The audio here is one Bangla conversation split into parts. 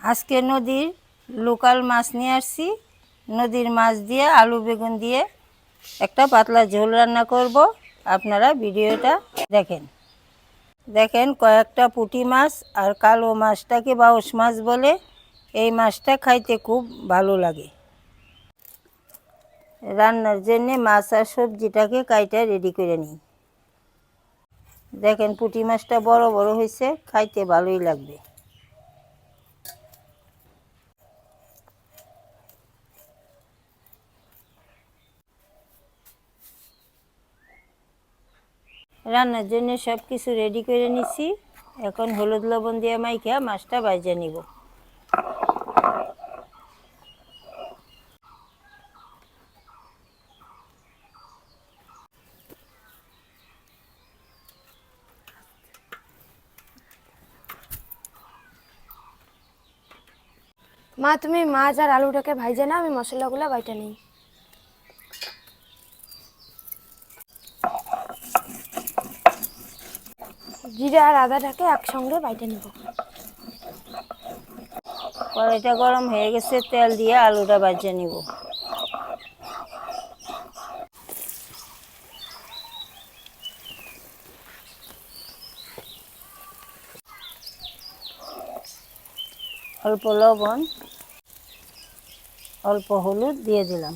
আজকে নদীর লোকাল মাছ নিয়ে আসছি। নদীর মাছ দিয়ে আলু বেগুন দিয়ে একটা পাতলা ঝোল রান্না করব। আপনারা ভিডিওটা দেখেন। দেখেন কয়েকটা পুঁটি মাছ আর কালো মাছটাকে বাউস মাছ বলে। এই মাছটা খাইতে খুব ভালো লাগে। রান্নার জন্যে মাছ আর সবজিটাকে কাইটা রেডি করে নিই। দেখেন পুঁটি মাছটা বড় বড় হয়েছে খাইতে ভালোই লাগবে। রান্নার জন্য সব কিছু রেডি করে নিছি। এখন হলুদ লবণ দিয়ে মাইখা মাছটা ভাজা নিব। মা, তুমি মাছ আর আলুটাকে ভাইজে না আমি মশলাগুলো বাইটা নিই। জিরা আর আদাটাকে একসঙ্গে বাইটে নেব। কড়াইটা গরম হয়ে গেছে, তেল দিয়ে আলুটা ভাজা নিব। অল্প লবণ, অল্প হলুদ দিয়ে দিলাম।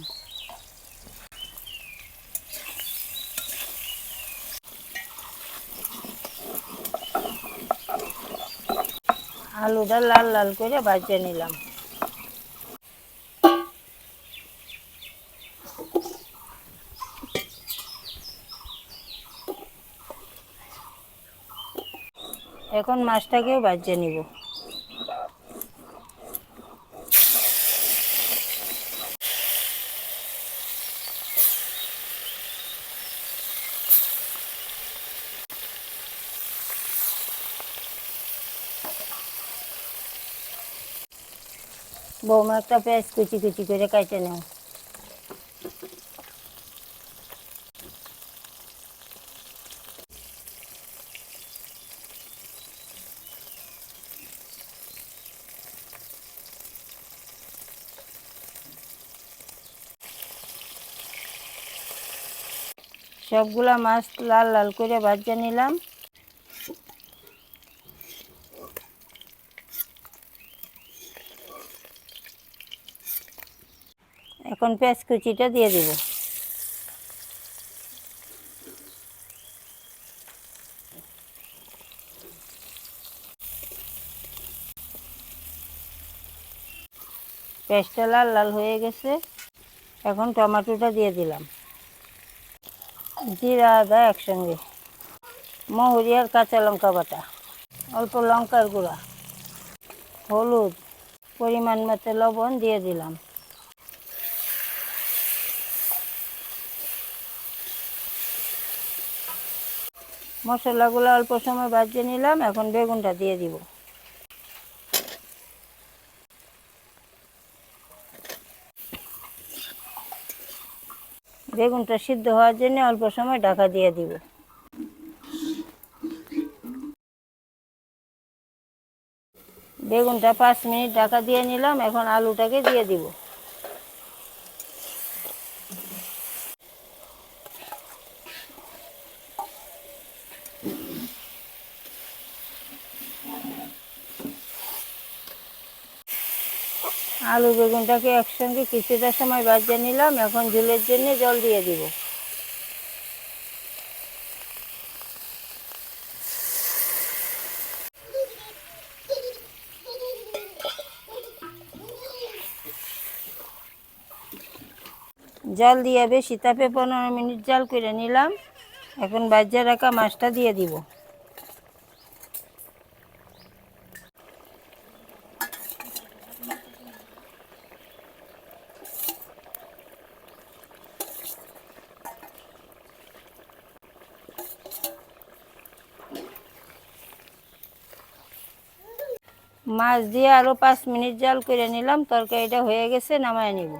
আলুটা লাল লাল করে বাজিয়ে নিলাম। এখন মাছটাকেও বাজিয়ে নিব। বৌমা একটা পেঁয়াজ কুচি কুচি করে কাটে নাও। সবগুলা মাছ লাল লাল করে ভাজা নিলাম। এখন পেঁয়াজ কুচিটা দিয়ে দিব। পেঁয়াজটা লাল লাল হয়ে গেছে, এখন টমেটোটা দিয়ে দিলাম। জিরা, আদা একসঙ্গে। মহুরি আর কাঁচা লঙ্কা বাটা। অল্প লঙ্কার গুঁড়া। হলুদ। পরিমাণ মতো লবণ দিয়ে দিলাম। মশলাগুলো অল্প সময় ভাজিয়ে নিলাম, এখন বেগুনটা দিয়ে দিব। বেগুনটা সিদ্ধ হওয়ার জন্য অল্প সময় ঢাকা দিয়ে দিব। বেগুনটা পাঁচ মিনিট ঢাকা দিয়ে নিলাম, এখন আলুটাকে দিয়ে দিব। আলু বেগুনটাকে একসঙ্গে কিছুটা সময় বাজিয়ে নিলাম। এখন ঝোলের জন্য জল দিয়ে দিব। জল দিয়ে বেশি তাপে পনেরো মিনিট জাল করে নিলাম। এখন বাজিয়ে রাখা মাছটা দিয়ে দিব। মাছ দিয়ে আরও পাঁচ মিনিট জাল করে নিলাম তরকারিটা হয়ে গেছে নামায় নিব।